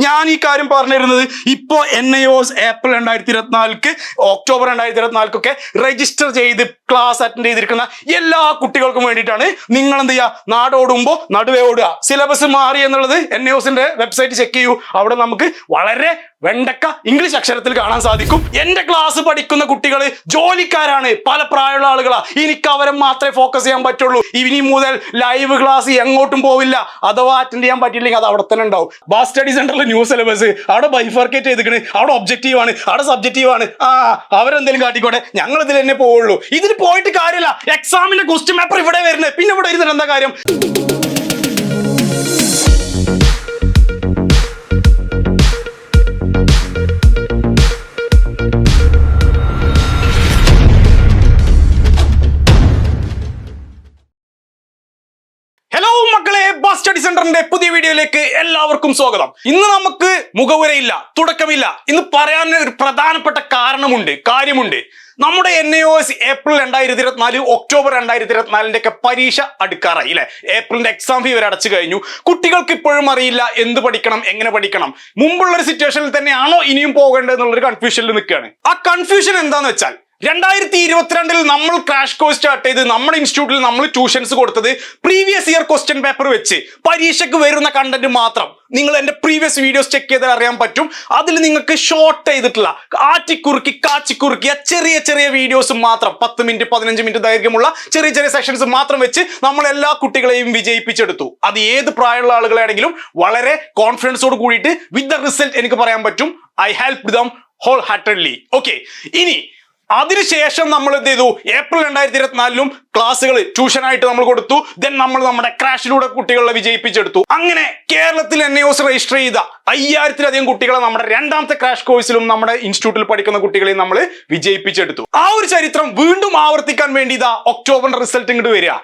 ഞാൻ ഈ കാര്യം പറഞ്ഞിരുന്നത് ഇപ്പോൾ എൻ ഐ ഒസ് ഏപ്രിൽ രണ്ടായിരത്തി ഇരുപത്തിനാലിക്ക് ഒക്ടോബർ രണ്ടായിരത്തി ഇരുപത്തിനാലിക്കൊക്കെ രജിസ്റ്റർ ചെയ്ത് ക്ലാസ് അറ്റൻഡ് ചെയ്തിരിക്കുന്ന എല്ലാ കുട്ടികൾക്കും വേണ്ടിയിട്ടാണ് നിങ്ങൾ എന്ത് ചെയ്യുക നാടോടുമ്പോൾ നടുവേ ഓടുക. സിലബസ് മാറി എന്നുള്ളത് എൻ ഐ ഒസിന്റെ വെബ്സൈറ്റ് ചെക്ക് ചെയ്യൂ. അവിടെ നമുക്ക് വളരെ വെണ്ടക്ക ഇംഗ്ലീഷ് അക്ഷരത്തിൽ കാണാൻ സാധിക്കും. എന്റെ ക്ലാസ് പഠിക്കുന്ന കുട്ടികൾ ജോലിക്കാരാണ്. പല പ്രായമുള്ള ആളുകളാ. എനിക്ക് അവരെ മാത്രമേ ഫോക്കസ് ചെയ്യാൻ പറ്റുള്ളൂ. ഇനി മുതൽ ലൈവ് ക്ലാസ് എങ്ങോട്ടും പോവില്ല. അഥവാ അറ്റൻഡ് ചെയ്യാൻ പറ്റിയില്ലെങ്കിൽ അത് അവിടെ തന്നെ ഉണ്ടാവും. ബാസ് സ്റ്റഡി സെന്ററിൽ ന്യൂ സിലബസ് അവിടെ ബൈഫർക്കേറ്റ് ചെയ്തിക്കണ് അവിടെ ഒബ്ജക്റ്റീവ് ആണ്. അവിടെ സബ്ജക്റ്റീവ് ആണ്. ആ അവരെന്തെങ്കിലും കാട്ടിക്കോട്ടെ. ഞങ്ങൾ ഇതിൽ തന്നെ പോവുള്ളൂ. ഇതിൽ പോയിട്ട് കാര്യമില്ല. എക്സാമിന്റെ ക്വസ്റ്റ്യൻ പേപ്പർ ഇവിടെ വരുന്നത്. പിന്നെ ഇവിടെ ഇരുന്നിട്ട് എന്താ കാര്യം? സ്വാഗതം. ഇന്ന് നമുക്ക് മുഖവുരയില്ല തുടക്കമില്ല. ഇന്ന് പറയാൻ ഒരു പ്രധാനപ്പെട്ട കാരണമുണ്ട് കാര്യമുണ്ട്. നമ്മുടെ N A O S April രണ്ടായിരത്തി ഇരുപത്തിനാല് ഒക്ടോബർ രണ്ടായിരത്തി ഇരുപത്തിനാലിന്റെ ഒക്കെ പരീക്ഷ അടുക്കാറായി അല്ലെ ഏപ്രിലിന്റെ എക്സാം ഫീ വരെ അടച്ചു കഴിഞ്ഞു. കുട്ടികൾക്ക് ഇപ്പോഴും അറിയില്ല എന്ത് പഠിക്കണം എങ്ങനെ പഠിക്കണം. മുമ്പുള്ള ഒരു സിറ്റുവേഷനിൽ തന്നെയാണോ ഇനിയും പോകേണ്ടത് എന്നുള്ളൊരു കൺഫ്യൂഷനിൽ നിൽക്കുകയാണ് ആ കൺഫ്യൂഷൻ എന്താണെന്ന് വെച്ചാൽ രണ്ടായിരത്തി ഇരുപത്തിരണ്ടിൽ നമ്മൾ ക്രാഷ് കോഴ്സ് സ്റ്റാർട്ട് ചെയ്ത് നമ്മുടെ ഇൻസ്റ്റിറ്റ്യൂട്ടിൽ നമ്മൾ ട്യൂഷൻസ് കൊടുത്തത് പ്രീവിയസ് ഇയർ ക്വസ്റ്റ്യൻ പേപ്പർ വെച്ച് പരീക്ഷയ്ക്ക് വരുന്ന കണ്ടന്റ് മാത്രം. നിങ്ങൾ എന്റെ പ്രീവിയസ് വീഡിയോസ് ചെക്ക് ചെയ്താൽ അറിയാൻ പറ്റും. അതിൽ നിങ്ങൾക്ക് ഷോർട്ട് ചെയ്തിട്ടുള്ള ആറ്റിക്കുറുക്കി കാച്ചിക്കുറുക്കിയ ചെറിയ ചെറിയ വീഡിയോസ് മാത്രം പത്ത് മിനിറ്റ് പതിനഞ്ച് മിനിറ്റ് ദൈർഘ്യമുള്ള ചെറിയ ചെറിയ സെഷൻസ് മാത്രം വെച്ച് നമ്മൾ എല്ലാ കുട്ടികളെയും വിജയിപ്പിച്ചെടുത്തു. അത് ഏത് പ്രായമുള്ള ആളുകളാണെങ്കിലും വളരെ കോൺഫിഡൻസോട് കൂടിയിട്ട് വിത്ത് ദ റിസൾട്ട് എനിക്ക് പറയാൻ പറ്റും. I help them whole heartedly okay ഇനി അതിനുശേഷം നമ്മൾ എന്ത് ചെയ്തു? ഏപ്രിൽ രണ്ടായിരത്തി ഇരുപത്തിനാലിലും ക്ലാസ്സുകൾ ട്യൂഷനായിട്ട് നമ്മൾ കൊടുത്തു. ദെൻ നമ്മൾ നമ്മുടെ ക്രാഷിലൂടെ കുട്ടികളെ വിജയിപ്പിച്ചെടുത്തു. അങ്ങനെ കേരളത്തിൽ എൻ എസ് രജിസ്റ്റർ ചെയ്ത അയ്യായിരത്തിലധികം കുട്ടികളെ നമ്മുടെ രണ്ടാമത്തെ ക്രാഷ് കോഴ്സിലും നമ്മുടെ ഇൻസ്റ്റിറ്റ്യൂട്ടിൽ പഠിക്കുന്ന കുട്ടികളെയും നമ്മൾ വിജയിപ്പിച്ചെടുത്തു. ആ ഒരു ചരിത്രം വീണ്ടും ആവർത്തിക്കാൻ വേണ്ടി ഇതാ ഒക്ടോബർ റിസൾട്ട് ഇങ്ങോട്ട് വരിക.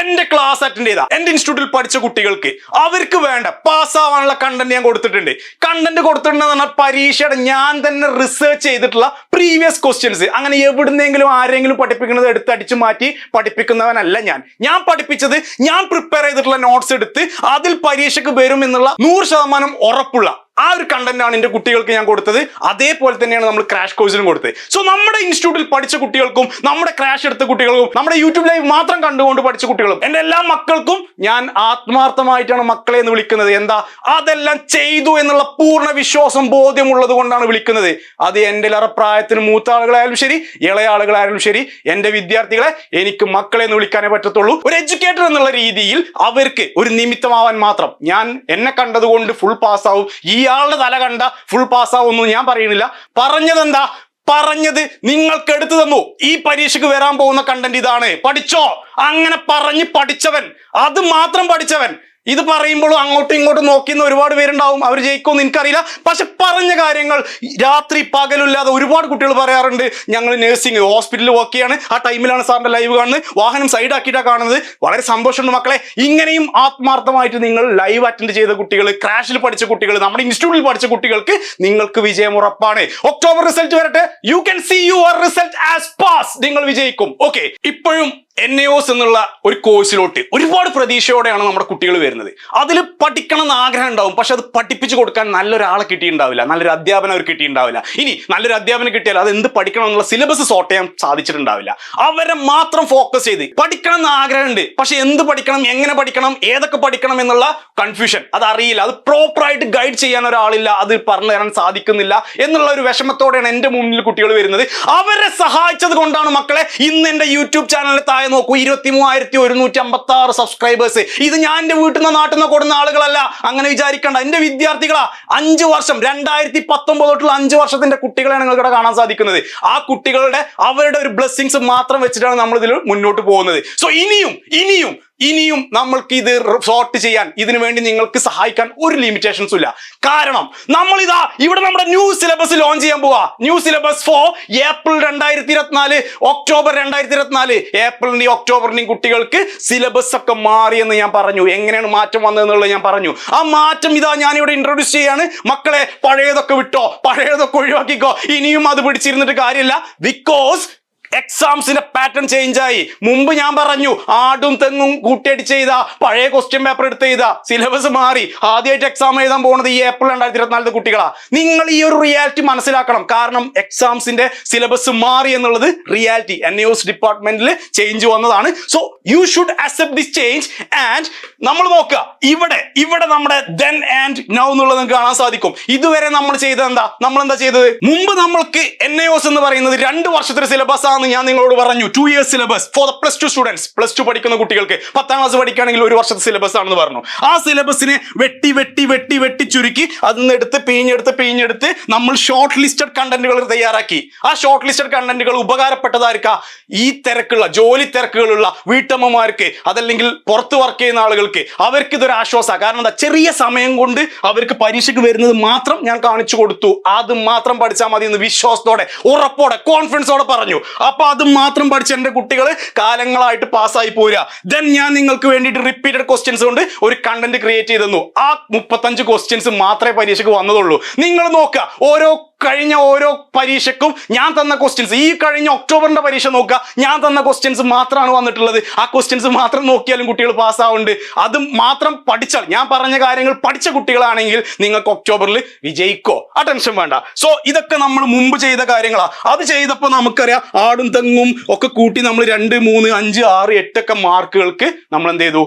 എന്റെ ക്ലാസ് അറ്റൻഡ് ചെയ്ത എന്റെ ഇൻസ്റ്റിറ്റ്യൂട്ടിൽ പഠിച്ച കുട്ടികൾക്ക് അവർക്ക് വേണ്ട പാസ് ആവാനുള്ള കണ്ടന്റ് ഞാൻ കൊടുത്തിട്ടുണ്ട്. കണ്ടന്റ് കൊടുത്തിട്ടുണ്ടെന്ന് പറഞ്ഞാൽ പരീക്ഷയുടെ ഞാൻ തന്നെ റിസർച്ച് ചെയ്തിട്ടുള്ള പ്രീവിയസ് ക്വസ്റ്റ്യൻസ് അങ്ങനെ എവിടുന്നെങ്കിലും ആരെങ്കിലും പഠിപ്പിക്കുന്നത് എടുത്ത് മാറ്റി മാറ്റി പഠിപ്പിക്കുന്നവനല്ല ഞാൻ. ഞാൻ പഠിപ്പിച്ചത് ഞാൻ പ്രിപ്പയർ ചെയ്തിട്ടുള്ള നോട്ട്സ് എടുത്ത് അതിൽ പരീക്ഷയ്ക്ക് വരും എന്നുള്ള നൂറ് ശതമാനം ഉറപ്പുള്ള ആ ഒരു കണ്ടന്റ് ആണ് എന്റെ കുട്ടികൾക്ക് ഞാൻ കൊടുത്തത്. അതേപോലെ തന്നെയാണ് നമ്മൾ ക്രാഷ് കോഴ്സിനും കൊടുത്തത്. സോ നമ്മുടെ ഇൻസ്റ്റിറ്റ്യൂട്ടിൽ പഠിച്ച കുട്ടികൾക്കും നമ്മുടെ ക്രാഷ് എടുത്ത കുട്ടികൾക്കും നമ്മുടെ യൂട്യൂബ് ലൈവ് മാത്രം കണ്ടുകൊണ്ട് പഠിച്ച കുട്ടികളും എന്റെ എല്ലാ മക്കൾക്കും ഞാൻ ആത്മാർത്ഥമായിട്ടാണ് മക്കളെ എന്ന് വിളിക്കുന്നത്. എന്താ? അതെല്ലാം ചെയ്തു എന്നുള്ള പൂർണ വിശ്വാസം ബോധ്യമുള്ളത് കൊണ്ടാണ് വിളിക്കുന്നത്. അത് എന്റെ ഇളറ പ്രായത്തിന് മൂത്ത ആളുകളായാലും ശരി ഇളയ ആളുകളായാലും ശരി എന്റെ വിദ്യാർത്ഥികളെ എനിക്ക് മക്കളെ എന്ന് വിളിക്കാനേ പറ്റത്തുള്ളൂ. ഒരു എഡ്യൂക്കേറ്റർ എന്നുള്ള രീതിയിൽ അവർക്ക് ഒരു നിമിത്തമാവാൻ മാത്രം ഞാൻ എന്നെ കണ്ടതുകൊണ്ട് ഫുൾ പാസ്സാവും ഇയാളുടെ തല കണ്ട ഫുൾ പാസ്സാവുമെന്ന് ഞാൻ പറയുന്നില്ല. പറഞ്ഞത് എന്താ പറഞ്ഞത് നിങ്ങൾക്ക് എടുത്തു തന്നു. ഈ പരീക്ഷയ്ക്ക് വരാൻ പോകുന്ന കണ്ടന്റ് ഇതാണ്. പഠിച്ചോ? അങ്ങനെ പറഞ്ഞ് പഠിച്ചവൻ. അത് മാത്രം പഠിച്ചവൻ. ഇത് പറയുമ്പോഴും അങ്ങോട്ടും ഇങ്ങോട്ടും നോക്കിയെന്ന് ഒരുപാട് പേരുണ്ടാവും അവർ ജയിക്കുമെന്ന് എനിക്കറിയില്ല. പക്ഷെ പറഞ്ഞ കാര്യങ്ങൾ രാത്രി പകലില്ലാതെ ഒരുപാട് കുട്ടികൾ പറയാറുണ്ട് ഞങ്ങൾ നഴ്സിംഗ് ഹോസ്പിറ്റലിൽ വർക്ക് ചെയ്യാണ്. ആ ടൈമിലാണ് സാറിന്റെ ലൈവ് കാണുന്നത്. വാഹനം സൈഡ് ആക്കിയിട്ടാണ് കാണുന്നത്. വളരെ സന്തോഷമുണ്ട് മക്കളെ. ഇങ്ങനെയും ആത്മാർത്ഥമായിട്ട് നിങ്ങൾ ലൈവ് അറ്റൻഡ് ചെയ്ത കുട്ടികൾ ക്രാഷിൽ പഠിച്ച കുട്ടികൾ നമ്മുടെ ഇൻസ്റ്റിറ്റ്യൂട്ടിൽ പഠിച്ച കുട്ടികൾക്ക് നിങ്ങൾക്ക് വിജയം ഉറപ്പാണ്. ഒക്ടോബർ റിസൾട്ട് വരട്ടെ. You can see your result as pass നിങ്ങൾ വിജയിക്കും. ഓക്കെ ഇപ്പോഴും എൻ എന്നുള്ള ഒരു കോഴ്സിലോട്ട് ഒരുപാട് പ്രതീക്ഷയോടെയാണ് നമ്മുടെ കുട്ടികൾ വരുന്നത്. അതിൽ പഠിക്കണം എന്ന് ആഗ്രഹം ഉണ്ടാവും. പക്ഷെ അത് പഠിപ്പിച്ചു കൊടുക്കാൻ നല്ലൊരാളെ കിട്ടിയിട്ടുണ്ടാവില്ല. നല്ലൊരു അധ്യാപനം അവർ കിട്ടിയിട്ടുണ്ടാവില്ല. ഇനി നല്ലൊരു അധ്യാപനം കിട്ടിയാൽ അത് എന്ത് പഠിക്കണം എന്നുള്ള സിലബസ് സോർട്ട് ചെയ്യാൻ സാധിച്ചിട്ടുണ്ടാവില്ല. അവരെ മാത്രം ഫോക്കസ് ചെയ്ത് പഠിക്കണം എന്ന് ആഗ്രഹമുണ്ട്. പക്ഷെ എന്ത് പഠിക്കണം എങ്ങനെ പഠിക്കണം ഏതൊക്കെ പഠിക്കണം എന്നുള്ള കൺഫ്യൂഷൻ അത് അറിയില്ല. അത് പ്രോപ്പറായിട്ട് ഗൈഡ് ചെയ്യാൻ ഒരാളില്ല. അത് പറഞ്ഞു തരാൻ സാധിക്കുന്നില്ല എന്നുള്ള ഒരു വിഷമത്തോടെയാണ് എന്റെ മുന്നിൽ കുട്ടികൾ വരുന്നത്. അവരെ സഹായിച്ചത് കൊണ്ടാണ് മക്കളെ ഇന്ന് എന്റെ യൂട്യൂബ് ചാനലിൽ താഴെ നോക്കൂ. ഇരുപത്തി മൂവായിരത്തി ഒരുന്നൂറ്റി അമ്പത്തി ആറ് സബ്സ്ക്രൈബേഴ്സ് ഇത് ഞാൻ എന്റെ വീട്ടിൽ നിന്ന് നാട്ടിൽ നിന്ന് കൊടുക്കുന്ന ആളുകളല്ല. അങ്ങനെ വിചാരിക്കണ്ട. എന്റെ വിദ്യാർത്ഥികളാ അഞ്ച് വർഷം രണ്ടായിരത്തി പത്തൊമ്പത് തൊട്ടുള്ള അഞ്ച് വർഷത്തിന്റെ കുട്ടികളെ നിങ്ങൾക്ക് ഇവിടെ കാണാൻ സാധിക്കുന്നത്. ആ കുട്ടികളുടെ അവരുടെ ഒരു ബ്ലെസ്സിങ്സ് മാത്രം വെച്ചിട്ടാണ് നമ്മൾ ഇതിൽ മുന്നോട്ട് പോകുന്നത്. സോ ഇനിയും ഇനിയും ഇനിയും നമ്മൾക്ക് ഇത് സോർട്ട് ചെയ്യാൻ ഇതിനു വേണ്ടി നിങ്ങൾക്ക് സഹായിക്കാൻ ഒരു ലിമിറ്റേഷൻസും ഇല്ല. കാരണം നമ്മൾ ഇതാ ഇവിടെ നമ്മുടെ ന്യൂ സിലബസ് ലോഞ്ച് ചെയ്യാൻ പോവാ. ന്യൂ സിലബസ് ഫോർ ഏപ്രിൽ രണ്ടായിരത്തി ഇരുപത്തിനാല് ഒക്ടോബർ രണ്ടായിരത്തി ഇരുപത്തിനാല് ഏപ്രിലിന്റെയും ഒക്ടോബറിന്റെയും കുട്ടികൾക്ക് സിലബസ് ഒക്കെ മാറിയെന്ന് ഞാൻ പറഞ്ഞു. എങ്ങനെയാണ് മാറ്റം വന്നതെന്നുള്ളത് ഞാൻ പറഞ്ഞു. ആ മാറ്റം ഇതാ ഞാൻ ഇവിടെ ഇൻട്രൊഡ്യൂസ് ചെയ്യാണ്. മക്കളെ പഴയതൊക്കെ വിട്ടോ? പഴയതൊക്കെ ഒഴിവാക്കിക്കോ? ഇനിയും അത് പിടിച്ചിരുന്നിട്ട് കാര്യമില്ല. ബിക്കോസ് എക്സാംസിന്റെ പാറ്റേൺ ചേഞ്ച് ആയി. മുമ്പ് ഞാൻ പറഞ്ഞു ആടും തെങ്ങും കൂട്ടിയടിച്ച് ചെയ്ത പഴയ ക്വസ്റ്റ്യൻ പേപ്പർ എടുത്ത് ചെയ്ത സിലബസ് മാറി. ആദ്യമായിട്ട് എക്സാം എഴുതാൻ പോകുന്നത് ഈ ഏപ്രിൽ രണ്ടായിരത്തി ഇരുപത്തിനാലിലെ കുട്ടികളാ. നിങ്ങൾ ഈ ഒരു റിയാലിറ്റി മനസ്സിലാക്കണം. കാരണം എക്സാംസിന്റെ സിലബസ് മാറി എന്നുള്ളത് റിയാലിറ്റി എൻ ന്യൂസ് ഡിപ്പാർട്ട്മെന്റിൽ ചേഞ്ച് വന്നതാണ്. So you should accept this change and നമ്മൾ നോക്കുക. ഇവിടെ ഇവിടെ നമ്മുടെ ദെൻ ആൻഡ് നൗ എന്നുള്ളത് നിങ്ങൾക്ക് കാണാൻ സാധിക്കും. ഇതുവരെ നമ്മൾ ചെയ്തത് എന്താ? നമ്മൾ എന്താ ചെയ്തത്? മുമ്പ് നമ്മൾക്ക് എൻ എന്ന് പറയുന്നത് രണ്ട് വർഷത്തെ സിലബസ് ആണെന്ന് ഞാൻ നിങ്ങളോട് പറഞ്ഞു. Two years syllabus for the plus two students plus two പഠിക്കുന്ന കുട്ടികൾക്ക് പത്താം ക്ലാസ് പഠിക്കുകയാണെങ്കിൽ ഒരു വർഷത്തെ സിലബസ് ആണെന്ന് പറഞ്ഞു. ആ സിലബസിനെ വെട്ടി വെട്ടി വെട്ടി വെട്ടി ചുരുക്കി അതിന്ന് എടുത്ത് പിഴിഞ്ഞെടുത്ത് പിഴിഞ്ഞെടുത്ത് നമ്മൾ ഷോർട്ട് ലിസ്റ്റഡ് കണ്ടന്റുകൾ തയ്യാറാക്കി. ആ ഷോർട്ട് ലിസ്റ്റഡ് കണ്ടന്റുകൾ ഉപകാരപ്പെട്ടതായിരിക്കാം ഈ തിരക്കുള്ള ജോലി തിരക്കുകളുള്ള വീട്ടമ്മമാർക്ക് അതല്ലെങ്കിൽ പുറത്ത് വർക്ക് ചെയ്യുന്ന ആളുകൾക്ക് അവർക്ക് ഇതൊരു ആശ്വാസമാണ് കാരണം എന്താ? ചെറിയ സമയം കൊണ്ട് അവർക്ക് പരീക്ഷയ്ക്ക് വരുന്നത് മാത്രം ഞാൻ കാണിച്ചു കൊടുത്തു. അത് മാത്രം പഠിച്ചാൽ മതി എന്ന് വിശ്വാസത്തോടെ ഉറപ്പോടെ കോൺഫിഡൻസോടെ പറഞ്ഞു. അപ്പൊ അത് മാത്രം പഠിച്ച എന്റെ കുട്ടികൾ കാലങ്ങളായിട്ട് പാസ്സായി പോരാ ദെൻ ഞാൻ നിങ്ങൾക്ക് വേണ്ടിയിട്ട് റിപ്പീറ്റഡ് ക്വസ്റ്റ്യൻസ് കൊണ്ട് ഒരു കണ്ടന്റ് ക്രിയേറ്റ് ചെയ്തു ആ മുപ്പത്തഞ്ച് ക്വസ്റ്റ്യൻസ് മാത്രമേ പരീക്ഷയ്ക്ക് വന്നതുള്ളൂ. നിങ്ങൾ നോക്കുക ഓരോ കഴിഞ്ഞ ഓരോ പരീക്ഷക്കും ഞാൻ തന്ന ക്വസ്റ്റ്യൻസ് ഈ കഴിഞ്ഞ ഒക്ടോബറിന്റെ പരീക്ഷ നോക്കുക. ഞാൻ തന്ന ക്വസ്റ്റ്യൻസ് മാത്രമാണ് വന്നിട്ടുള്ളത്. ആ ക്വസ്റ്റ്യൻസ് മാത്രം നോക്കിയാലും കുട്ടികൾ പാസ്സാവുന്നുണ്ട് അത് മാത്രം പഠിച്ചാൽ ഞാൻ പറഞ്ഞ കാര്യങ്ങൾ പഠിച്ച കുട്ടികളാണെങ്കിൽ നിങ്ങൾക്ക് ഒക്ടോബറിൽ വിജയിക്കോ. ആ ടെൻഷൻ വേണ്ട. സോ ഇതൊക്കെ നമ്മൾ മുമ്പ് ചെയ്ത കാര്യങ്ങളാണ് അത് ചെയ്തപ്പോൾ നമുക്കറിയാം ആടും തെങ്ങും ഒക്കെ കൂട്ടി നമ്മൾ രണ്ട് മൂന്ന് അഞ്ച് ആറ് എട്ടൊക്കെ മാർക്കുകൾക്ക് നമ്മൾ എന്ത് ചെയ്തു?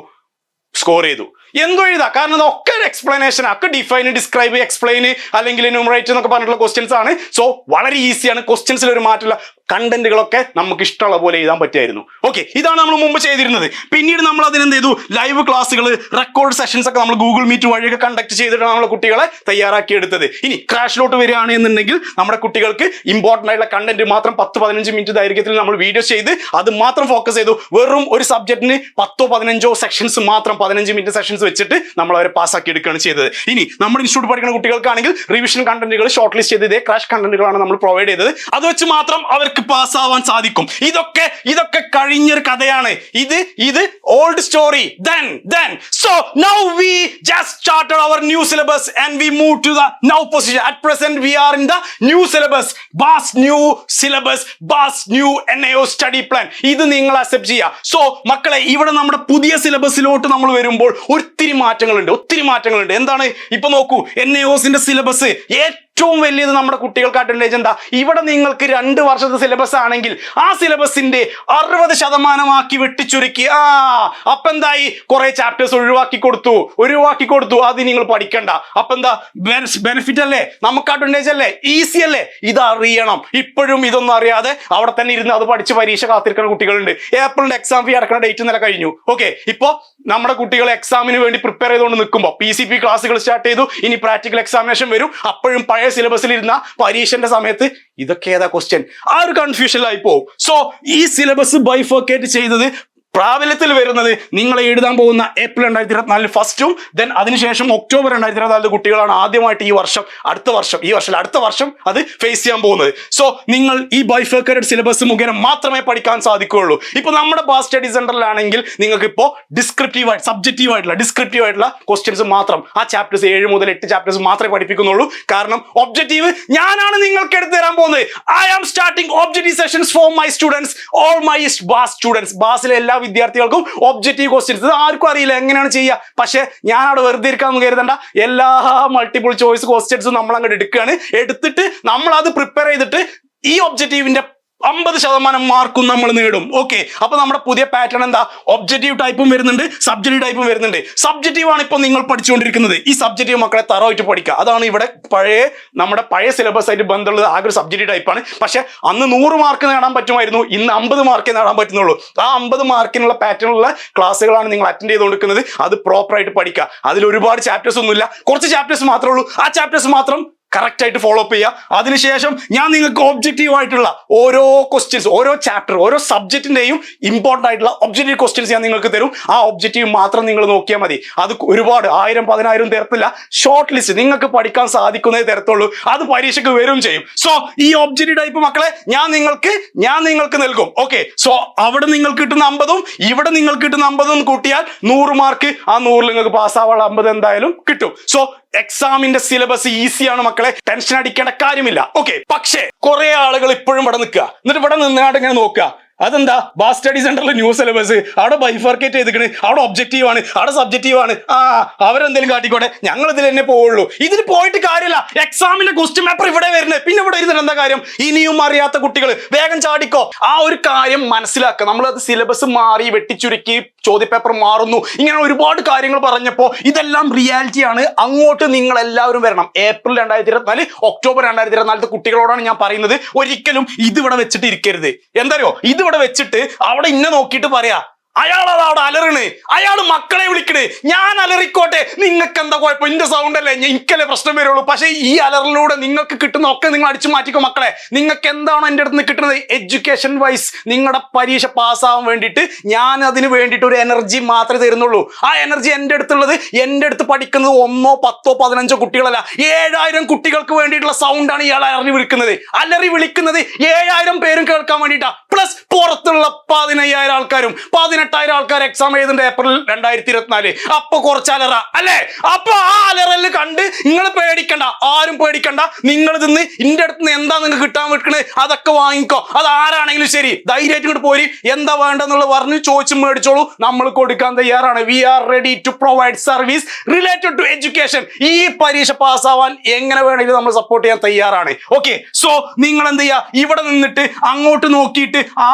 സ്കോർ ചെയ്തു. എന്തോ എഴുതാം. കാരണം അതൊക്കെ ഒരു എക്സ്പ്ലനേഷൻ ഒക്കെ ഡിഫൈൻ ഡിസ്ക്രൈബ് എക്സ്പ്ലെയിൻ അല്ലെങ്കിൽ ന്യൂമറേറ്റ് എന്നൊക്കെ പറഞ്ഞിട്ടുള്ള ക്വസ്റ്റ്യൻസ് ആണ്. സോ വളരെ ഈസിയാണ് ക്വസ്റ്റ്യൻസിൽ ഒരു മാറ്റമില്ല. കണ്ടന്റുകളൊക്കെ നമുക്ക് ഇഷ്ടമുള്ള പോലെ എഴുതാൻ പറ്റുമായിരുന്നു. ഓക്കെ ഇതാണ് നമ്മൾ മുമ്പ് ചെയ്തിരുന്നത്. പിന്നീട് നമ്മൾ അതിനെന്ത് ചെയ്തു ലൈവ് ക്ലാസ്സുകൾ റെക്കോർഡ് സെഷൻസ് ഒക്കെ നമ്മൾ ഗൂഗിൾ മീറ്റ് വഴിയൊക്കെ കണ്ടക്ട് ചെയ്തിട്ടാണ് നമ്മളെ കുട്ടികളെ തയ്യാറാക്കി എടുത്തത് ഇനി ക്രാഷിലോട്ട് വരികയാണ് എന്നുണ്ടെങ്കിൽ നമ്മുടെ കുട്ടികൾക്ക് ഇമ്പോർട്ടന്റ് ആയിട്ടുള്ള കണ്ടന്റ് മാത്രം പത്ത് പതിനഞ്ച് മിനിറ്റ് ദൈർഘ്യത്തിൽ നമ്മൾ വീഡിയോസ് ചെയ്ത് അത് മാത്രം ഫോക്കസ് ചെയ്തു. വെറും ഒരു സബ്ജക്റ്റിന് പത്തോ പതിനഞ്ചോ സെക്ഷൻസ് മാത്രം പതിനഞ്ച് മിനിറ്റ് സെഷൻസ് വെച്ചിട്ട് നമ്മൾ അവരെ പാസ്സാക്കി എടുക്കുകയാണ് ചെയ്തത്. ഇനി നമ്മുടെ ഇൻസ്റ്റിറ്റ്യൂട്ട് പഠിക്കുന്ന കുട്ടികൾക്കാണെങ്കിൽ റിവിഷൻ കണ്ടന്റുകൾ ഷോർട്ട് ലിസ്റ്റ് ചെയ്ത് ഇതേ ക്രാഷ് കണ്ടന്റുകളാണ് നമ്മൾ പ്രൊവൈഡ് ചെയ്തത്. അത് വെച്ച് മാത്രം അവർക്ക് പാസ്സാവാൻ സാധിക്കും. ഇതൊക്കെ ഇതൊക്കെ കഴിഞ്ഞൊരു കഥയാണ്. ഇത് ഇത് old story then then so now we just started our new syllabus and we move to the now position at present we are in the new syllabus BAS new syllabus BAS new N A study plan ഇത് നിങ്ങൾ accept ചെയ്യുക. So മക്കളെ ഇവിടെ നമ്മുടെ പുതിയ സിലബസിലോട്ട് നമ്മൾ വരുമ്പോൾ ഒത്തിരി മാറ്റങ്ങളുണ്ട് ഒത്തിരി മാറ്റങ്ങളുണ്ട്. എന്താണ്? ഇപ്പൊ നോക്കൂ എൻ എ സിലബസ് ഏറ്റവും വലിയത് നമ്മുടെ കുട്ടികൾക്ക് അഡ്വാന്റേജ് എന്താ ഇവിടെ നിങ്ങൾക്ക് രണ്ട് വർഷത്തെ സിലബസ് ആണെങ്കിൽ ആ സിലബസിന്റെ അറുപത് ശതമാനമാക്കി വെട്ടിച്ചുരുക്കി. ആ അപ്പൊ എന്തായി? കുറെ ചാപ്റ്റേഴ്സ് ഒഴിവാക്കി കൊടുത്തു. ഒഴിവാക്കി കൊടുത്തു. അത് നിങ്ങൾ പഠിക്കണ്ട. അപ്പൊ എന്താ? ബെനിഫിറ്റ് അല്ലേ? നമുക്ക് അഡ്വാന്റേജ് അല്ലേ? ഈസി അല്ലേ? ഇത് അറിയണം ഇപ്പോഴും ഇതൊന്നും അറിയാതെ അവിടെ തന്നെ ഇരുന്ന് അത് പഠിച്ച് പരീക്ഷ കാത്തിരിക്കുന്ന കുട്ടികളുണ്ട്. ഏപ്രിലിന്റെ എക്സാം ഫീ അടക്കുന്ന ഡേറ്റ് നില കഴിഞ്ഞു. ഓക്കെ ഇപ്പോ നമ്മുടെ കുട്ടികൾ എക്സാമിന് വേണ്ടി പ്രിപ്പയർ ചെയ്തുകൊണ്ട് നിൽക്കുമ്പോൾ പി സി പി ക്ലാസ്സുകൾ സ്റ്റാർട്ട് ചെയ്തു. ഇനി പ്രാക്ടിക്കൽ എക്സാമിനേഷൻ വരും. അപ്പോഴും പഴയ സിലബസിൽ ഇരുന്ന പരീക്ഷന്റെ സമയത്ത് ഇതൊക്കെ ഏതാ ക്വസ്റ്റ്യൻ ആ ഒരു കൺഫ്യൂഷനിലായി പോകും സോ ഈ സിലബസ് ബൈഫോക്കേറ്റ് ചെയ്തത് പ്രാബല്യത്തിൽ വരുന്നത് നിങ്ങൾ എഴുതാൻ പോകുന്ന ഏപ്രിൽ രണ്ടായിരത്തി ഇരുപത്തിനാലിൽ ഫസ്റ്റും ദെൻ അതിനുശേഷം ഒക്ടോബർ രണ്ടായിരത്തി ഇരുപത്തിനാലിലെ കുട്ടികളാണ് ആദ്യമായിട്ട് ഈ വർഷം അടുത്ത വർഷം ഈ വർഷം അടുത്ത വർഷം അത് ഫേസ് ചെയ്യാൻ പോകുന്നത്. സോ നിങ്ങൾ ഈ ബൈഫേക്കറ്റഡ് സിലബസ് മുഖേന മാത്രമേ പഠിക്കാൻ സാധിക്കുകയുള്ളൂ. ഇപ്പൊ നമ്മുടെ ബാസ് സ്റ്റഡി സെന്ററിലാണെങ്കിൽ നിങ്ങൾക്ക് ഇപ്പോൾ ഡിസ്ക്രിപ്റ്റീവ് ആയിട്ട് സബ്ജക്റ്റീവ് ആയിട്ടുള്ള ഡിസ്ക്രിപ്റ്റീവ് ആയിട്ടുള്ള ക്വസ്റ്റ്യൻസ് മാത്രം ആ ചാപ്റ്റേഴ്സ് ഏഴ് മുതൽ എട്ട് ചാപ്റ്റേഴ്സ് മാത്രമേ പഠിപ്പിക്കുന്നുള്ളൂ. കാരണം ഒബ്ജക്റ്റീവ് ഞാനാണ് നിങ്ങൾക്ക് എടുത്തു തരാൻ പോകുന്നത്. I am starting objective sessions for my students all my BAS students ബാസിലെ എല്ലാ വിദ്യാർത്ഥികൾക്കും ഒബ്ജക്റ്റീവ് ക്വസ്റ്റ്യൻസ് ആർക്കും അറിയില്ല. എങ്ങനെയാണ് ചെയ്യുക? പക്ഷേ ഞാൻ അവിടെ വെറുതെ ഇരിക്കാമെന്ന് കരുതണ്ട. എല്ലാ മൾട്ടിപ്പിൾ ചോയ്സ് ക്വസ്റ്റ്യൻസും നമ്മൾ അങ്ങോട്ട് എടുക്കുകയാണ്. എടുത്തിട്ട് നമ്മൾ അത് പ്രിപ്പയർ ചെയ്തിട്ട് ഈ ഒബ്ജക്റ്റീവിന്റെ അമ്പത് ശതമാനം മാർക്കും നമ്മൾ നേടും. ഓക്കെ അപ്പൊ നമ്മുടെ പുതിയ പാറ്റേൺ എന്താ? ഒബ്ജക്റ്റീവ് ടൈപ്പും വരുന്നുണ്ട് സബ്ജക്റ്റീവ് ടൈപ്പും വരുന്നുണ്ട്. സബ്ജക്റ്റീവ് ആണ് ഇപ്പൊ നിങ്ങൾ പഠിച്ചുകൊണ്ടിരിക്കുന്നത്. ഈ സബ്ജക്റ്റീവ് മക്കളെ തറവായിട്ട് പഠിക്കുക അതാണ് ഇവിടെ പഴയ നമ്മുടെ പഴയ സിലബസ് ആയിട്ട് ബന്ധമുള്ളത്. ആകെ ഒരു സബ്ജക്റ്റീവ് ടൈപ്പാണ് പക്ഷെ അന്ന് നൂറ് മാർക്ക് നേടാൻ പറ്റുമായിരുന്നു. ഇന്ന് അമ്പത് മാർക്ക് നേടാൻ പറ്റുന്നുള്ളൂ. ആ അമ്പത് മാർക്കിനുള്ള പാറ്റേണുള്ള ക്ലാസ്സുകളാണ് നിങ്ങൾ അറ്റൻഡ് ചെയ്ത് കൊടുക്കുന്നത് അത് പ്രോപ്പറായിട്ട് പഠിക്കുക അതിൽ ഒരുപാട് ചാപ്റ്റേഴ്സ് ഒന്നുമില്ല. കുറച്ച് ചാപ്റ്റേഴ്സ് മാത്രമേ ഉള്ളൂ. ആ ചാപ്റ്റേഴ്സ് മാത്രം കറക്റ്റ് ആയിട്ട് ഫോളോ അപ്പ് ചെയ്യുക അതിനുശേഷം ഞാൻ നിങ്ങൾക്ക് ഒബ്ജക്റ്റീവ് ആയിട്ടുള്ള ഓരോ ക്വസ്റ്റ്യൻസ് ഓരോ ചാപ്റ്റർ ഓരോ സബ്ജക്റ്റിന്റെയും ഇമ്പോർട്ടന്റ് ആയിട്ടുള്ള ഒബ്ജക്റ്റീവ് ക്വസ്റ്റ്യൻസ് ഞാൻ നിങ്ങൾക്ക് തരും. ആ ഒബ്ജക്റ്റീവ് മാത്രം നിങ്ങൾ നോക്കിയാൽ മതി. അത് ഒരുപാട് ആയിരം പതിനായിരം തരത്തില്ല ഷോർട്ട് ലിസ്റ്റ് നിങ്ങൾക്ക് പഠിക്കാൻ സാധിക്കുന്നേ തരത്തുള്ളൂ. അത് പരീക്ഷയ്ക്ക് വരും ചെയ്യും. സോ ഈ ഒബ്ജക്റ്റീവ് ടൈപ്പ് മക്കളെ ഞാൻ നിങ്ങൾക്ക് ഞാൻ നിങ്ങൾക്ക് നൽകും. ഓക്കെ സോ അവിടെ നിങ്ങൾക്ക് കിട്ടുന്ന അമ്പതും ഇവിടെ നിങ്ങൾക്ക് കിട്ടുന്ന അമ്പതും കൂട്ടിയാൽ നൂറ് മാർക്ക് ആ നൂറിൽ നിങ്ങൾക്ക് പാസ്സാവാനുള്ള അമ്പത് എന്തായാലും കിട്ടും. സോ എക്സാമിന്റെ സിലബസ് ഈസിയാണ് മക്കളെ. ടെൻഷൻ അടിക്കേണ്ട കാര്യമില്ല. ഓക്കെ പക്ഷേ കുറെ ആളുകൾ ഇപ്പോഴും ഇവിടെ നിൽക്കുക. എന്നിട്ട് ഇവിടെ നിന്നാണ്ട് ഇങ്ങനെ നോക്കുക. അതെന്താ? ബാസ് സ്റ്റഡി സെന്ററിൽ ന്യൂ സിലബസ് അവിടെ ബൈഫർക്കേറ്റ് ചെയ്തിക്കണ് അവിടെ ഒബ്ജക്റ്റീവ് ആണ്. അവിടെ സബ്ജക്റ്റീവ് ആണ്. ആ അവരെന്തെങ്കിലും കാട്ടിക്കോട്ടെ. ഞങ്ങൾ ഇതിൽ തന്നെ പോവുള്ളൂ. ഇതിൽ പോയിട്ട് കാര്യമില്ല. എക്സാമിന്റെ ക്വസ്റ്റ്യൻ പേപ്പർ ഇവിടെ വരുന്നത്. പിന്നെ ഇവിടെ ഇരുന്നിട്ട് എന്താ കാര്യം? ഇനിയും അറിയാത്ത കുട്ടികൾ വേഗം ചാടിക്കോ. ആ ഒരു കാര്യം മനസ്സിലാക്കുക. നമ്മളത് സിലബസ് മാറി വെട്ടിച്ചുരുക്കി ചോദ്യപേപ്പർ മാറുന്നു. ഇങ്ങനെ ഒരുപാട് കാര്യങ്ങൾ പറഞ്ഞപ്പോൾ ഇതെല്ലാം റിയാലിറ്റി ആണ്. അങ്ങോട്ട് നിങ്ങൾ എല്ലാവരും വരണം. ഏപ്രിൽ രണ്ടായിരത്തി ഇരുപത്തിനാല് ഒക്ടോബർ രണ്ടായിരത്തി ഇരുപത്തിനാലത്തെ കുട്ടികളോടാണ് ഞാൻ പറയുന്നത്. ഒരിക്കലും ഇതിവിടെ വെച്ചിട്ട് ഇരിക്കരുത്. എന്തറിയോ? ഇതിവിടെ വെച്ചിട്ട് അവിടെ ഇന്നെ നോക്കിയിട്ട് പറയാ അയാൾ അതവിടെ അലറിണ്. അയാൾ മക്കളെ വിളിക്കണ്. ഞാൻ അലറിക്കോട്ടെ. നിങ്ങൾക്ക് എന്താ കുഴപ്പം? എന്റെ സൗണ്ട് അല്ലേ? എനിക്കല്ലേ പ്രശ്നം വരുള്ളൂ. പക്ഷേ ഈ അലറിലൂടെ നിങ്ങൾക്ക് കിട്ടുന്ന ഒക്കെ നിങ്ങൾ അടിച്ചു മാറ്റിക്കോ മക്കളെ. നിങ്ങൾക്ക് എന്താണോ എന്റെ അടുത്ത് നിന്ന് കിട്ടുന്നത്? എഡ്യൂക്കേഷൻ വൈസ് നിങ്ങളുടെ പരീക്ഷ പാസ്സാവാൻ വേണ്ടിയിട്ട് ഞാൻ അതിന് വേണ്ടിയിട്ട് ഒരു എനർജി മാത്രമേ തരുന്നുള്ളൂ. ആ എനർജി എന്റെ അടുത്തുള്ളത് എന്റെ അടുത്ത് പഠിക്കുന്നത് ഒന്നോ പത്തോ പതിനഞ്ചോ കുട്ടികളല്ല. ഏഴായിരം കുട്ടികൾക്ക് വേണ്ടിയിട്ടുള്ള സൗണ്ടാണ് ഇയാൾ അലറി വിളിക്കുന്നത്. അലറി വിളിക്കുന്നത് ഏഴായിരം പേരും കേൾക്കാൻ വേണ്ടിയിട്ടാണ് പ്ലസ് പുറത്തുള്ള പതിനയ്യായിരം ആൾക്കാരും. പതിനെട്ടായിരം ആൾക്കാർ എക്സാം എഴുതുന്നുണ്ട് ഏപ്രിൽ രണ്ടായിരത്തി ഇരുപത്തിനാല് അപ്പൊ കുറച്ച് അലറ അല്ലേ? അപ്പൊ ആ അലറൽ കണ്ട് നിങ്ങൾ പേടിക്കണ്ട ആരും പേടിക്കണ്ട. നിങ്ങൾ നിന്ന് ഇന്റെ അടുത്ത് നിന്ന് എന്താ നിങ്ങൾക്ക് കിട്ടാൻ വെക്കണേ? അതൊക്കെ വാങ്ങിക്കോ. അത് ആരാണെങ്കിലും ശരി ധൈര്യമായിട്ട് ഇങ്ങോട്ട് പോരി. എന്താ വേണ്ടെന്നുള്ളത് പറഞ്ഞ് ചോദിച്ച് മേടിച്ചോളൂ. നമ്മൾ കൊടുക്കാൻ തയ്യാറാണ്. We are ready to provide service related to education ഈ പരീക്ഷ പാസ്സാവാൻ എങ്ങനെ വേണമെങ്കിലും നമ്മൾ സപ്പോർട്ട് ചെയ്യാൻ തയ്യാറാണ്. ഓക്കെ സോ നിങ്ങൾ എന്ത് ചെയ്യുക ഇവിടെ നിന്നിട്ട് അങ്ങോട്ട് നോക്കിയിട്ട് ആ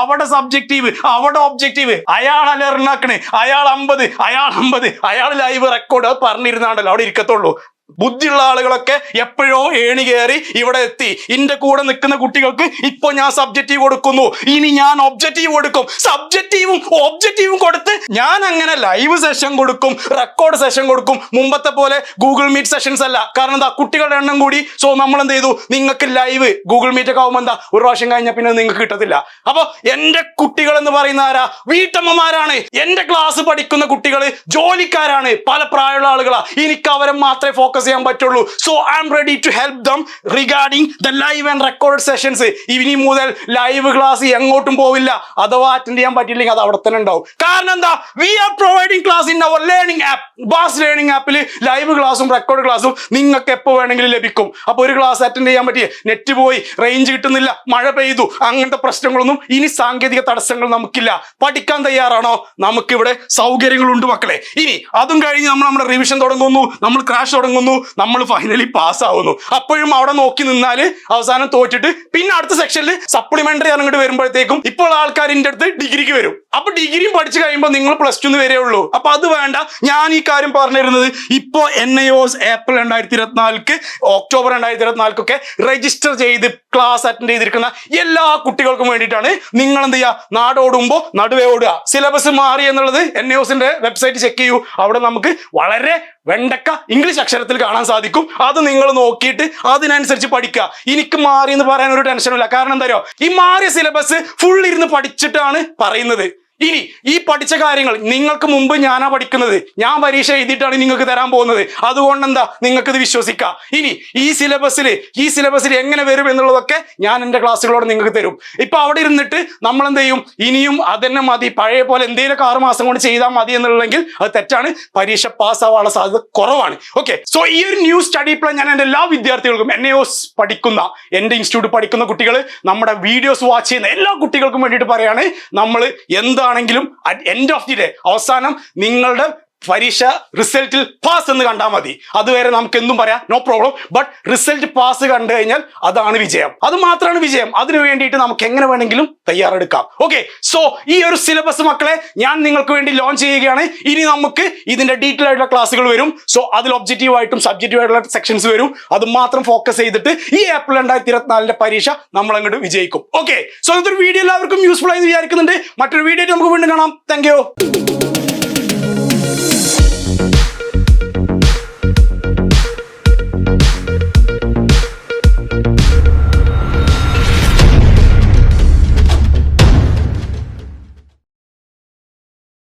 അവിടെ സബ്ജക്റ്റീവ് അവിടെ ഒബ്ജക്റ്റീവ് അയാൾ അലർണാക്കണേ അയാൾ അമ്പത് അയാൾ അമ്പത്. അയാൾ ലൈവ് റെക്കോർഡ് പറഞ്ഞിരുന്നാണ്ടല്ലോ. അവിടെ ഇരിക്കത്തുള്ളൂ. ബുദ്ധിയുള്ള ആളുകളൊക്കെ എപ്പോഴോ ഏണി കയറി ഇവിടെ എത്തി. ഇന്റെ കൂടെ നിൽക്കുന്ന കുട്ടികൾക്ക് ഇപ്പോൾ ഞാൻ സബ്ജക്റ്റീവ് കൊടുക്കുന്നു. ഇനി ഞാൻ ഒബ്ജക്റ്റീവ് കൊടുക്കും. സബ്ജക്റ്റീവും ഒബ്ജക്റ്റീവും കൊടുത്ത് ഞാൻ അങ്ങനെ ലൈവ് സെഷൻ കൊടുക്കും റെക്കോർഡ് സെഷൻ കൊടുക്കും. മുമ്പത്തെ പോലെ ഗൂഗിൾ മീറ്റ് സെഷൻസ് അല്ല. കാരണം എന്താ? കുട്ടികളുടെ എണ്ണം കൂടി. സോ നമ്മൾ എന്ത് ചെയ്തു നിങ്ങൾക്ക് ലൈവ് ഗൂഗിൾ മീറ്റ് ഒക്കെ ആവുമ്പോൾ എന്താ? ഒരു പ്രാവശ്യം കഴിഞ്ഞാൽ പിന്നെ നിങ്ങൾക്ക് കിട്ടത്തില്ല. അപ്പോൾ എന്റെ കുട്ടികൾ എന്ന് പറയുന്ന ആരാ? വീട്ടമ്മമാരാണ്. എന്റെ ക്ലാസ് പഠിക്കുന്ന കുട്ടികൾ ജോലിക്കാരാണ്. പല പ്രായമുള്ള ആളുകളാണ് എനിക്ക് അവരെ മാത്രമേ ഫോക്കസ് ചെയ്യാൻ പറ്റുള്ളൂ. So I am ready to help them regarding the live and record sessions ഇനി മുതൽ ലൈവ് ക്ലാസ് എങ്ങോട്ടും പോവില്ല. അഥവാ അറ്റൻഡ് ചെയ്യാൻ പറ്റില്ലെങ്കിൽ അത് അവിടെ തന്നെ ഉണ്ടാവും. കാരണം എന്താ? We are providing class in our learning app BAS learning ആപ്പിൽ ലൈവ് ക്ലാസും റെക്കോർഡ് ക്ലാസും നിങ്ങൾക്ക് എപ്പോൾ വേണമെങ്കിലും ലഭിക്കും. അപ്പോൾ ഒരു ക്ലാസ് അറ്റൻഡ് ചെയ്യാൻ പറ്റിയ? നെറ്റ് പോയി റേഞ്ച് കിട്ടുന്നില്ല മഴ പെയ്തു അങ്ങനത്തെ പ്രശ്നങ്ങളൊന്നും ഇനി സാങ്കേതിക തടസ്സങ്ങൾ നമുക്കില്ല. പഠിക്കാൻ തയ്യാറാണോ? നമുക്കിവിടെ സൗകര്യങ്ങളുണ്ട് മക്കളെ. ഇനി അതും കഴിഞ്ഞ് നമ്മൾ നമ്മുടെ റിവിഷൻ തുടങ്ങുന്നു. നമ്മൾ ക്രാഷ് തുടങ്ങുന്നു. നമ്മൾ ഫൈനലി പാസ്സാവുന്നു അപ്പോഴും അവിടെ നോക്കി നിന്നാൽ അവസാനം തോറ്റിട്ട് പിന്നെ അടുത്ത സെക്ഷനിൽ സപ്ലിമെന്ററി അങ്ങോട്ട് വരുമ്പോഴത്തേക്കും ഇപ്പോൾ ആൾക്കാർ എന്റെ അടുത്ത് ഡിഗ്രിക്ക് വരും. അപ്പൊ ഡിഗ്രിയും പഠിച്ചു കഴിയുമ്പോൾ നിങ്ങൾ പ്ലസ് ടു വരെ ഉള്ളൂ. അപ്പൊ അത് വേണ്ട. ഞാൻ ഈ കാര്യം പറഞ്ഞിരുന്നത് ഇപ്പോ എൻ ഐ ഒസ് ഏപ്രിൽ രണ്ടായിരത്തി ഇരുപത്തിനാലിക്ക് ഒക്ടോബർ രണ്ടായിരത്തി ഇരുപത്തിനാലിക്കൊക്കെ രജിസ്റ്റർ ചെയ്ത് ക്ലാസ് അറ്റൻഡ് ചെയ്തിരിക്കുന്ന എല്ലാ കുട്ടികൾക്കും വേണ്ടിയിട്ടാണ് നിങ്ങൾ എന്ത് ചെയ്യുക നാടോടുമ്പോൾ നടുവേ ഓടുക. സിലബസ് മാറി എന്നുള്ളത് എൻ ഐ ഒസിന്റെ വെബ്സൈറ്റ് ചെക്ക് ചെയ്യൂ. അവിടെ നമുക്ക് വളരെ വെണ്ടക്ക ഇംഗ്ലീഷ് അക്ഷരത്തിൽ കാണാൻ സാധിക്കും. അത് നിങ്ങൾ നോക്കിയിട്ട് അതിനനുസരിച്ച് പഠിക്കുക. എനിക്ക് മാറി എന്ന് പറയാൻ ഒരു ടെൻഷനില്ല കാരണം എന്താ ഈ മാറിയ സിലബസ് ഫുൾ ഇരുന്ന് പഠിച്ചിട്ടാണ് പറയുന്നത്. ഇനി ഈ പഠിച്ച കാര്യങ്ങൾ നിങ്ങൾക്ക് മുമ്പ് ഞാനാ പഠിക്കുന്നത്. ഞാൻ പരീക്ഷ എഴുതിയിട്ടാണ് നിങ്ങൾക്ക് തരാൻ പോകുന്നത്. അതുകൊണ്ട് എന്താ? നിങ്ങൾക്ക് ഇത് വിശ്വസിക്കാം. ഇനി ഈ സിലബസിൽ ഈ സിലബസിൽ എങ്ങനെ വരും എന്നുള്ളതൊക്കെ ഞാൻ എന്റെ ക്ലാസ്സുകളോട് നിങ്ങൾക്ക് തരും. ഇപ്പൊ അവിടെ ഇരുന്നിട്ട് നമ്മൾ എന്ത് ചെയ്യും? ഇനിയും അതന്നെ മതി. പഴയ പോലെ എന്തെങ്കിലുമൊക്കെ ആറ് മാസം കൊണ്ട് ചെയ്താൽ മതി എന്നുള്ളതെങ്കിൽ അത് തെറ്റാണ്. പരീക്ഷ പാസ്സാവാനുള്ള സാധ്യത കുറവാണ്. ഓക്കെ സോ ഈ ഒരു ന്യൂ സ്റ്റഡി പ്ലാൻ ഞാൻ എന്റെ എല്ലാ വിദ്യാർത്ഥികൾക്കും എസ് പഠിക്കുന്ന എന്റെ ഇൻസ്റ്റിറ്റ്യൂട്ട് പഠിക്കുന്ന കുട്ടികൾ നമ്മുടെ വീഡിയോസ് വാച്ച് ചെയ്യുന്ന എല്ലാ കുട്ടികൾക്കും വേണ്ടിയിട്ട് പറയാണ്. നമ്മൾ എന്താണെങ്കിലും at end of the day അവസാനം നിങ്ങളുടെ പരീക്ഷ റിസൾട്ടിൽ പാസ് എന്ന് കണ്ടാൽ മതി. അതുവരെ നമുക്ക് എന്തും പറയാം. No problem but result pass കണ്ടു കഴിഞ്ഞാൽ അതാണ് വിജയം. അത് മാത്രമാണ് വിജയം. അതിനു വേണ്ടിയിട്ട് നമുക്ക് എങ്ങനെ വേണമെങ്കിലും തയ്യാറെടുക്കാം. ഓക്കെ സോ ഈ ഒരു സിലബസ് മക്കളെ ഞാൻ നിങ്ങൾക്ക് വേണ്ടി ലോഞ്ച് ചെയ്യുകയാണ്. ഇനി നമുക്ക് ഇതിന്റെ ഡീറ്റെയിൽ ആയിട്ടുള്ള ക്ലാസ്സുകൾ വരും. സോ അതിൽ ഒബ്ജക്റ്റീവ് ആയിട്ടും സബ്ജക്റ്റീവ് ആയിട്ടുള്ള സെക്ഷൻസ് വരും. അത് മാത്രം ഫോക്കസ് ചെയ്തിട്ട് ഈ ഏപ്രിൽ രണ്ടായിരത്തി ഇരുപത്തിനാലിന്റെ പരീക്ഷ നമ്മൾ അങ്ങോട്ട് വിജയിക്കും. ഓക്കെ സോ ഇതൊരു വീഡിയോ എല്ലാവർക്കും യൂസ്ഫുൾ ആയി വിചാരിക്കുന്നുണ്ട്. മറ്റൊരു വീഡിയോ നമുക്ക് വീണ്ടും കാണാം. താങ്ക്